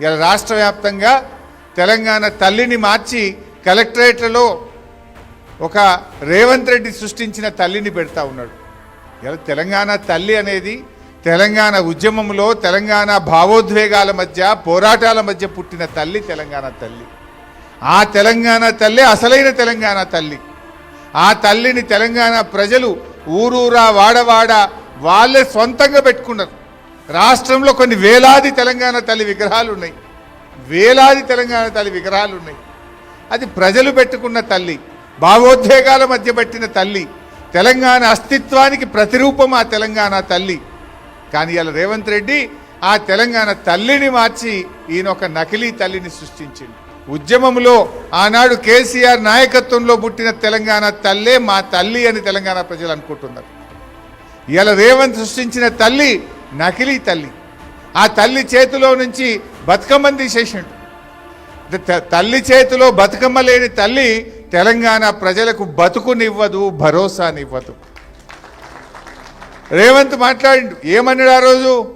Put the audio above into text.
ఇలా రాష్ట్ర వ్యాప్తంగా తెలంగాణ తల్లిని మార్చి కలెక్టరేట్లలో ఒక రేవంత్ రెడ్డి సృష్టించిన తల్లిని పెడతా ఉన్నాడు. ఇలా తెలంగాణ తల్లి అనేది తెలంగాణ ఉద్యమంలో తెలంగాణ భావోద్వేగాల మధ్య పోరాటాల మధ్య పుట్టిన తల్లి తెలంగాణ తల్లి. ఆ తెలంగాణ తల్లి అసలైన తెలంగాణ తల్లి. ఆ తల్లిని తెలంగాణ ప్రజలు ఊరూరా వాడవాడ వాళ్ళే సొంతంగా పెట్టుకున్నారు. రాష్ట్రంలో కొన్ని వేలాది తెలంగాణ తల్లి విగ్రహాలు ఉన్నాయి. వేలాది తెలంగాణ తల్లి విగ్రహాలు ఉన్నాయి. అది ప్రజలు పెట్టుకున్న తల్లి భావోద్వేగాల మధ్య పెట్టిన తల్లి తెలంగాణ అస్తిత్వానికి ప్రతిరూపం ఆ తెలంగాణ తల్లి. కానీ ఇలా రేవంత్ రెడ్డి ఆ తెలంగాణ తల్లిని మార్చి ఈయన ఒక నకిలీ తల్లిని సృష్టించింది ఉద్యమంలో ఆనాడు కేసీఆర్ నాయకత్వంలో పుట్టిన తెలంగాణ తల్లే మా తల్లి అని తెలంగాణ ప్రజలు అనుకుంటున్నారు. ఇలా రేవంత్ సృష్టించిన తల్లి నకిలీ తల్లి. ఆ తల్లి చేతిలో నుంచి బతుకమ్మని తీసేసిండు. తల్లి చేతిలో బతుకమ్మ లేని తల్లి తెలంగాణ ప్రజలకు బతుకునివ్వదు భరోసానివ్వదు. రేవంత్ మాట్లాడి ఏమన్నాడు ఆ రోజు?